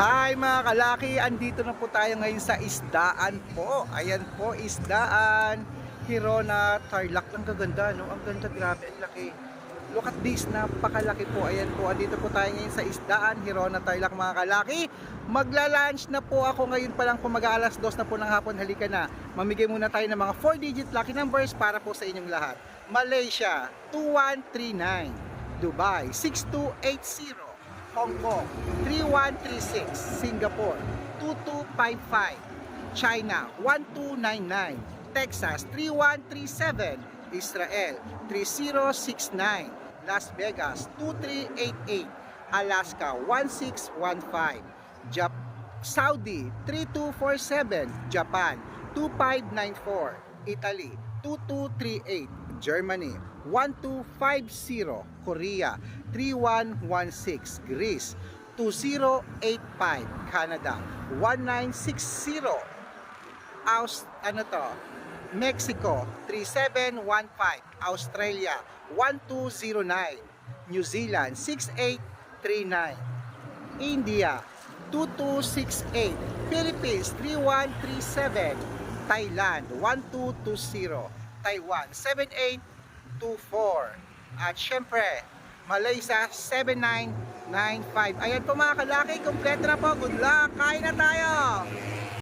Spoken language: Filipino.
Hi mga kalaki, andito na po tayo ngayon sa isdaan po. Ayan po, isdaan. Hirona, Tarlac. Ang gaganda, no? Ang ganda, grabe, ang laki. Look at this, napakalaki po. Ayan po, andito po tayo ngayon sa isdaan. Hirona, Tarlac mga kalaki. Magla-lunch na po ako ngayon pa lang po mag-aalas dos na po ng hapon. Halika na. Mamigay muna tayo ng mga 4-digit lucky numbers para po sa inyong lahat. Malaysia, 2139. Dubai, 6280. Hong Kong 3136, Singapore 2255, China 1299, Texas 3137, Israel 3069, Las Vegas 2388, Alaska 1615, Jap Saudi 3247, Japan 2594, Italy 2238, Germany 1250, Korea 3116, Greece 2085, Canada 1960, Aus ano to? Mexico 3715, Australia 1209, New Zealand 6839, India 2268, Philippines 3137, Thailand 1220, Taiwan 7824, at syempre Malaysia 7995. Ayan po mga kalaki, kompleto na po. Good luck! Kain na tayo!